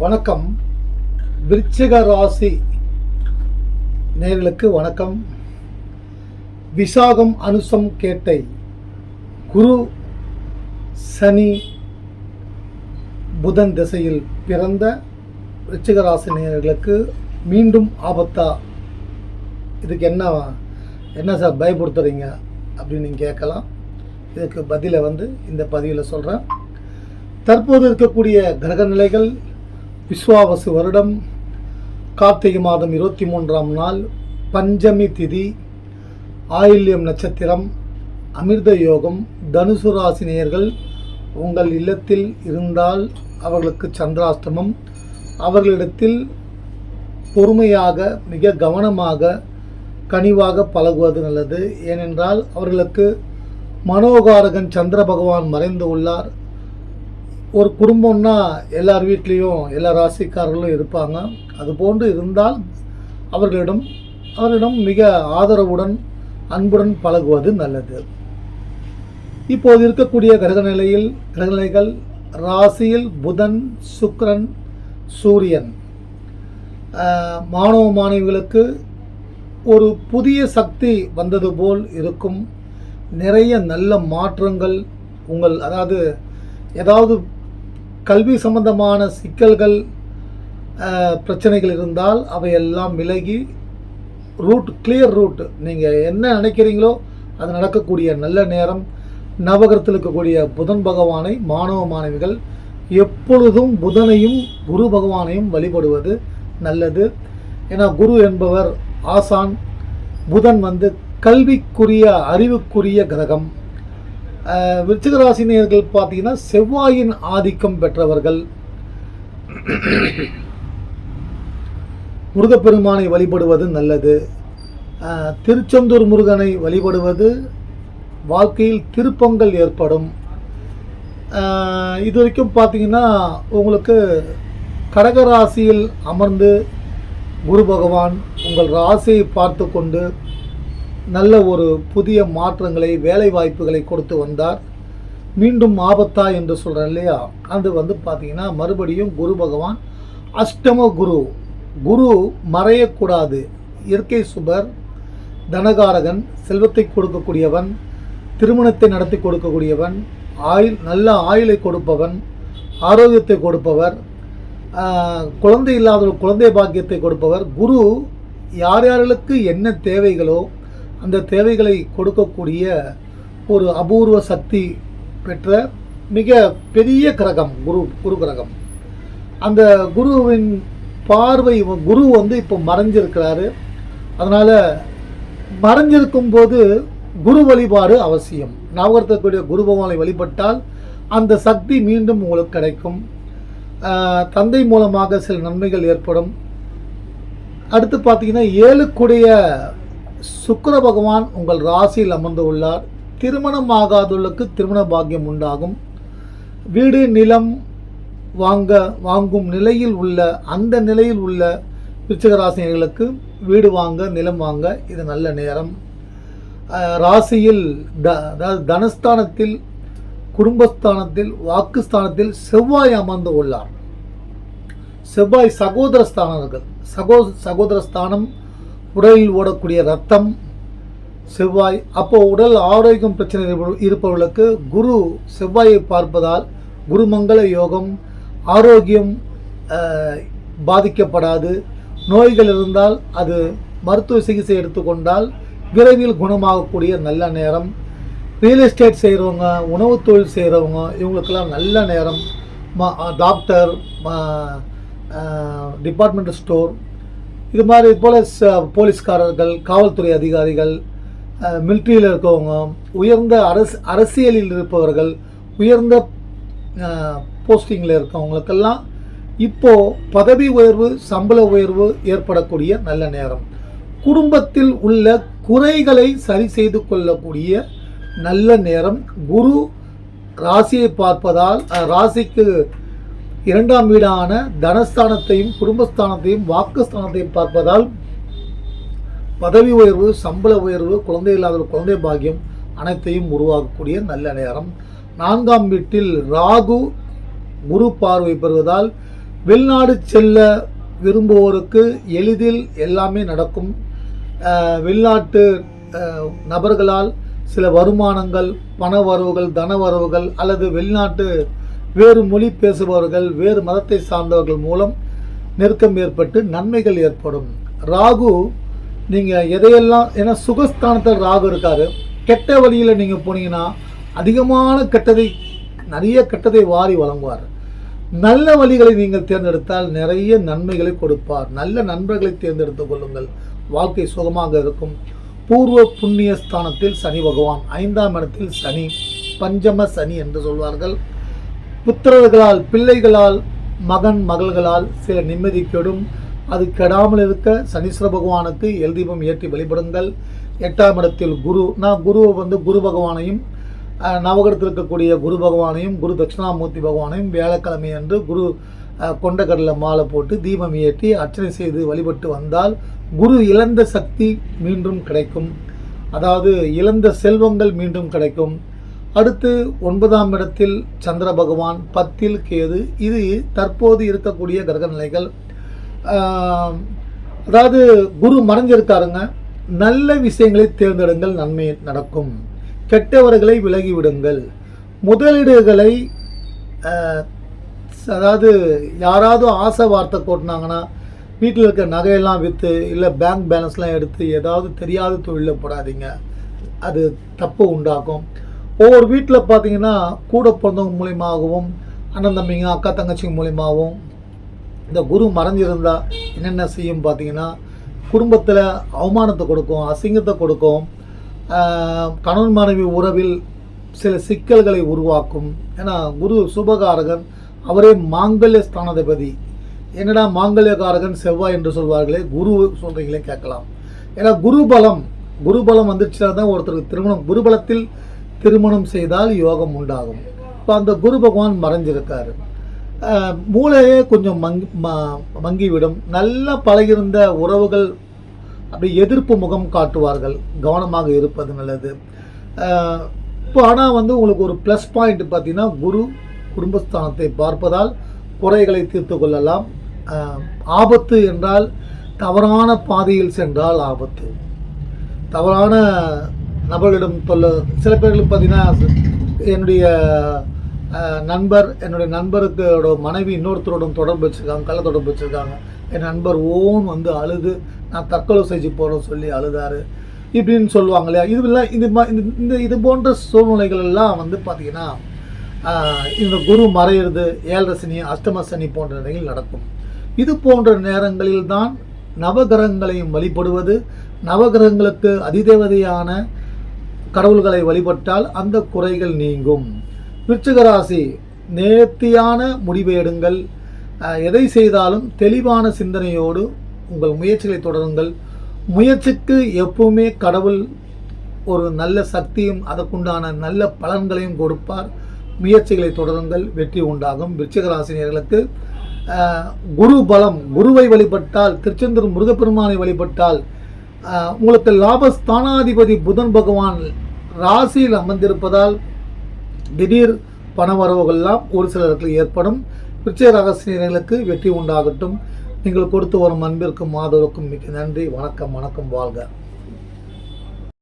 வணக்கம். விருச்சிக ராசி நேர்களுக்கு வணக்கம். விசாகம் அனுசம் கேட்டை. குரு சனி புதன் திசையில் பிறந்த விருச்சிக ராசி நேயர்களுக்கு மீண்டும் ஆபத்தா? இதுக்கு என்ன என்ன சார் பயப்படுத்துறீங்க அப்படின்னு நீங்கள் கேட்கலாம். இதுக்கு பதிலை வந்து இந்த பதிவில் சொல்கிறேன் தற்போது இருக்கக்கூடிய கிரக நிலைகள் விஸ்வாவசு வருடம் கார்த்திகை மாதம் இருபத்தி மூன்றாம் நாள் பஞ்சமி திதி ஆயில்யம் நட்சத்திரம் அமிர்த யோகம் தனுசு ராசி நேயர்கள் உங்கள் இல்லத்தில் இருந்தால் அவர்களுக்கு சந்திராஷ்டமம். அவர்களிடத்தில் பொறுமையாக மிக கவனமாக கனிவாக பழகுவது நல்லது. ஏனென்றால் அவர்களுக்கு மனோகாரகன் சந்திர பகவான் மறைந்து உள்ளார். ஒரு குடும்பம்னா எல்லார் வீட்லேயும் எல்லா ராசிக்காரர்களும் இருப்பாங்க. அது போன்று இருந்தால் அவர்களிடம் அவர்களிடம் மிக ஆதரவுடன் அன்புடன் பழகுவது நல்லது. இப்போது இருக்கக்கூடிய கிரகநிலையில் கிரகநிலைகள் ராசியில் புதன் சுக்ரன் சூரியன். மாணவ மாணவிகளுக்கு ஒரு புதிய சக்தி வந்தது போல் இருக்கும். நிறைய நல்ல மாற்றங்கள் உங்கள் அதாவது ஏதாவது கல்வி சம்பந்தமான சிக்கல்கள் பிரச்சனைகள் இருந்தால் அவையெல்லாம் விலகி ரூட் கிளியர் ரூட் நீங்கள் என்ன நினைக்கிறீங்களோ அது நடக்கக்கூடிய நல்ல நேரம். நவகரத்தில் இருக்கக்கூடிய புதன் பகவானை மாணவ மாணவிகள் எப்பொழுதும் புதனையும் குரு பகவானையும் வழிபடுவது நல்லது. ஏன்னா குரு என்பவர் ஆசான். புதன் வந்து கல்விக்குரிய அறிவுக்குரிய கிரகம். ஆஹ், பார்த்தீங்கன்னா செவ்வாயின் ஆதிக்கம் பெற்றவர்கள். முருகப்பெருமானை வழிபடுவது நல்லது. திருச்செந்தூர் முருகனை வழிபடுவது வாழ்க்கையில் திருப்பங்கள் ஏற்படும். இது வரைக்கும் பார்த்தீங்கன்னா உங்களுக்கு கடகராசியில் அமர்ந்து குரு பகவான் உங்கள் ராசியை பார்த்து கொண்டு நல்ல ஒரு புதிய மாற்றங்களை வேலை வாய்ப்புகளை கொடுத்து வந்தார். மீண்டும் ஆபத்தா என்று சொல்கிறேன் இல்லையா? அது வந்து பார்த்தீங்கன்னா மறுபடியும் குரு பகவான் அஷ்டம குரு. குரு மறையக்கூடாது. இயற்கை சுபர் தனகாரகன் செல்வத்தை கொடுக்கக்கூடியவன் திருமணத்தை நடத்தி கொடுக்கக்கூடியவன் ஆயுள் நல்ல ஆயுளை கொடுப்பவன் ஆரோக்கியத்தை கொடுப்பவர் குழந்தை இல்லாத குழந்தை பாக்கியத்தை கொடுப்பவர். குரு யார் யார்களுக்கு என்ன தேவைகளோ அந்த தேவைகளை கொடுக்கக்கூடிய ஒரு அபூர்வ சக்தி பெற்ற மிக பெரிய கிரகம் குரு குரு கிரகம். அந்த குருவின் பார்வை குரு வந்து இப்போ மறைஞ்சிருக்கிறாரு. அதனால் மறைஞ்சிருக்கும் போது குரு வழிபாடு அவசியம். ஞாபகத்திற்குரிய குரு பகவானை வழிபட்டால் அந்த சக்தி மீண்டும் உங்களுக்கு கிடைக்கும். தந்தை மூலமாக சில நன்மைகள் ஏற்படும். அடுத்து பார்த்தீங்கன்னா ஏழுக்குடைய சுக்கர பகவான் உங்கள் ராசியில் அமர்ந்து உள்ளார் திருமணம் ஆகாதவர்களுக்கு திருமண பாக்கியம் உண்டாகும். வீடு நிலம் வாங்க வாங்கும் நிலையில் உள்ள அந்த நிலையில் உள்ள விருச்சிகராசினியர்களுக்கு வீடு வாங்க நிலம் வாங்க இது நல்ல நேரம். ராசியில் த அதாவது தனஸ்தானத்தில் குடும்பஸ்தானத்தில் வாக்குஸ்தானத்தில் செவ்வாய் அமர்ந்து உள்ளார். செவ்வாய் சகோதரஸ்தானங்கள் சகோ சகோதர ஸ்தானம் உடலில் ஓடக்கூடிய ரத்தம் செவ்வாய். அப்போ உடல் ஆரோக்கியம் பிரச்சனை இருப்ப- இருப்பவர்களுக்கு குரு செவ்வாயை பார்ப்பதால் குருமங்கள யோகம் ஆரோக்கியம் பாதிக்கப்படாது. நோய்கள் இருந்தால் அது மருத்துவ சிகிச்சை எடுத்துக்கொண்டால் விரைவில் குணமாகக்கூடிய நல்ல நேரம். ரியல் எஸ்டேட் செய்கிறவங்க உணவு தொழில் செய்கிறவங்க இவங்களுக்கெல்லாம் நல்ல நேரம். மா டாக்டர் டிபார்ட்மெண்ட் ஸ்டோர் இது மாதிரி போல் ச- போலீஸ்காரர்கள் காவல்துறை அதிகாரிகள் மிலிட்ரியில் இருக்கவங்க உயர்ந்த அரசு அரசியலில் இருப்பவர்கள் உயர்ந்த போஸ்டிங்கில் இருக்கவங்களுக்கெல்லாம் இப்போது பதவி உயர்வு சம்பள உயர்வு ஏற்படக்கூடிய நல்ல நேரம். குடும்பத்தில் உள்ள குறைகளை சரி செய்து கொள்ளக்கூடிய நல்ல நேரம். குரு ராசியை பார்ப்பதால் ராசிக்கு இரண்டாம் வீடான தனஸ்தானத்தையும் குடும்பஸ்தானத்தையும் வாக்குஸ்தானத்தையும் பார்ப்பதால் பதவி உயர்வு சம்பள உயர்வு குழந்தை இல்லாத குழந்தை பாக்கியம் அனைத்தையும் உருவாக்கக்கூடிய நல்ல நேரம். நான்காம் வீட்டில் ராகு குரு பார்வை பெறுவதால் வெளிநாடு செல்ல விரும்புவோருக்கு எளிதில் எல்லாமே நடக்கும். வெளிநாட்டு நபர்களால் சில வருமானங்கள் பண வரவுகள் தன வரவுகள் அல்லது வெளிநாட்டு வேறு மொழி பேசுபவர்கள் வேறு மதத்தை சார்ந்தவர்கள் மூலம் நெருக்கம் ஏற்பட்டு நன்மைகள் ஏற்படும். ராகு நீங்கள் எதையெல்லாம் ஏன்னா சுகஸ்தானத்தில் ராகு இருக்காரு. கெட்ட வழியில் நீங்கள் போனீங்கன்னா அதிகமான கெட்டதை நிறைய கெட்டதை வாரி வழங்குவார். நல்ல வழிகளை நீங்கள் தேர்ந்தெடுத்தால் நிறைய நன்மைகளை கொடுப்பார். நல்ல நண்பர்களை தேர்ந்தெடுத்துக் கொள்ளுங்கள். வாழ்க்கை சுகமாக இருக்கும். பூர்வ புண்ணிய ஸ்தானத்தில் சனி பகவான் ஐந்தாம் இடத்தில் சனி பஞ்சம சனி என்று சொல்வார்கள். புத்திரர்களால் பிள்ளைகளால் மகன் மகள்களால் சில நிம்மதி கெடும். அது கெடாமல் இருக்க சனீஸ்வர பகவானுக்கு எல்தீபம் ஏற்றி வழிபடுங்கள். எட்டாம் இடத்தில் குரு நான் குருவை வந்து குரு பகவானையும் அஹ், இருக்கக்கூடிய குரு பகவானையும் குரு தட்சிணாமூர்த்தி பகவானையும் வியாழக்கிழமை அன்று குரு அஹ், கொண்டக்கடலை மாலை போட்டு தீபம் ஏற்றி அர்ச்சனை செய்து வழிபட்டு வந்தால் குரு இழந்த சக்தி மீண்டும் கிடைக்கும். அதாவது இழந்த செல்வங்கள் மீண்டும் கிடைக்கும். அடுத்து ஒன்பதாம் இடத்தில் சந்திர பகவான் பத்தில் கேது. இது தற்போது இருக்கக்கூடிய கிரக நிலைகள். அதாவது குரு மறைஞ்சிருக்காருங்க. நல்ல விஷயங்களை தேர்ந்தெடுங்கள் நன்மை நடக்கும். கெட்டவர்களை விலகிவிடுங்கள். முதலீடுகளை அதாவது யாராவது ஆசை வார்த்தை கொட்டினாங்கன்னா வீட்டில் இருக்க நகையெல்லாம் விற்று இல்லை பேங்க் பேலன்ஸ்லாம் எடுத்து ஏதாவது தெரியாத தொழிலில் போடாதீங்க. அது தப்பு உண்டாக்கும் ஒவ்வொரு வீட்டில் பார்த்தீங்கன்னா கூட பிறந்தவங்க மூலியமாகவும் அண்ணன் தம்பிங்க அக்கா தங்கச்சி மூலியமாகவும் இந்த குரு மறைஞ்சிருந்தால் என்னென்ன செய்யும் பார்த்தீங்கன்னா குடும்பத்தில் அவமானத்தை கொடுக்கும் அசிங்கத்தை கொடுக்கும் கணவன் மனைவி உறவில் சில சிக்கல்களை உருவாக்கும். ஏன்னா குரு சுபகாரகன் அவரே மாங்கல்ய ஸ்தானாதிபதி. என்னடா மாங்கல்யகாரகன் செவ்வாய் என்று சொல்வார்களே குரு சொல்கிறீங்களே கேட்கலாம். ஏன்னா குரு பலம் குரு பலம் வந்துச்சுன்னா தான் ஒருத்தருக்கு திருமணம். குருபலத்தில் திருமணம் செய்தால் யோகம் உண்டாகும். இப்போ அந்த குரு பகவான் மறைஞ்சிருக்காரு. மூளையே கொஞ்சம் மங்கி ம- மங்கிவிடும். நல்லா பழகியிருந்த உறவுகள் அப்படி எதிர்ப்பு முகம் காட்டுவார்கள். கவனமாக இருப்பது நல்லது. இப்போ ஆனால் வந்து உங்களுக்கு ஒரு ப்ளஸ் பாயிண்ட் பார்த்தீங்கன்னா குரு குடும்பஸ்தானத்தை பார்ப்பதால் குறைகளை தீர்த்து கொள்ளலாம். ஆபத்து என்றால் தவறான பாதையில் சென்றால் ஆபத்து. தவறான நபர்களிடம் சொல்ல சில பேர்களுக்கு பார்த்தீங்கன்னா என்னுடைய நண்பர் என்னுடைய நண்பருக்கோட மனைவி இன்னொருத்தரோடும் தொடர்பு வச்சுருக்காங்க கள்ள தொடர்பு வச்சுருக்காங்க. என் நண்பர் ஓன் வந்து அழுது நான் தற்கொலை செஞ்சு போகிறோம் சொல்லி அழுதாரு. இப்படின்னு சொல்லுவாங்க இல்லையா? இதுவெல்லாம் இது மா- இந்த இந்த இது போன்ற சூழ்நிலைகள் எல்லாம் வந்து பார்த்திங்கன்னா இந்த குரு மறையிறது ஏழரை சனி அஷ்டம சனி போன்ற நிலையில் நடக்கும். இது போன்ற நேரங்களில் தான் நவகிரகங்களையும் வழிபடுவது நவகிரகங்களுக்கு அதிதேவதையான கடவுள்களை வழிபட்டால் அந்த குறைகள் நீங்கும். விருச்சிகராசி நேர்த்தியான முடிவை எடுங்கள். எதை செய்தாலும் தெளிவான சிந்தனையோடு உங்கள் முயற்சிகளை தொடருங்கள். முயற்சிக்கு எப்பவுமே கடவுள் ஒரு நல்ல சக்தியும் அதற்குண்டான நல்ல பலன்களையும் கொடுப்பார். முயற்சிகளை தொடருங்கள் வெற்றி உண்டாகும். விருச்சிகராசினியர்களுக்கு குரு பலம் குருவை வழிபட்டால் திருச்செந்தூர் முருகப்பெருமானை வழிபட்டால் உங்களுக்கு லாபஸ்தானாதிபதி புதன் பகவான் ராசியில் அமர்ந்திருப்பதால் திடீர் பண வரவுகள்லாம் ஒரு சிலருக்கு ஏற்படும். விருச்சிக ரகசியர்களுக்கு வெற்றி உண்டாகட்டும். நீங்கள் கொடுத்து வரும் அன்பிற்கும் மாதவருக்கும் மிக்க நன்றி. வணக்கம் வணக்கம் வாழ்க.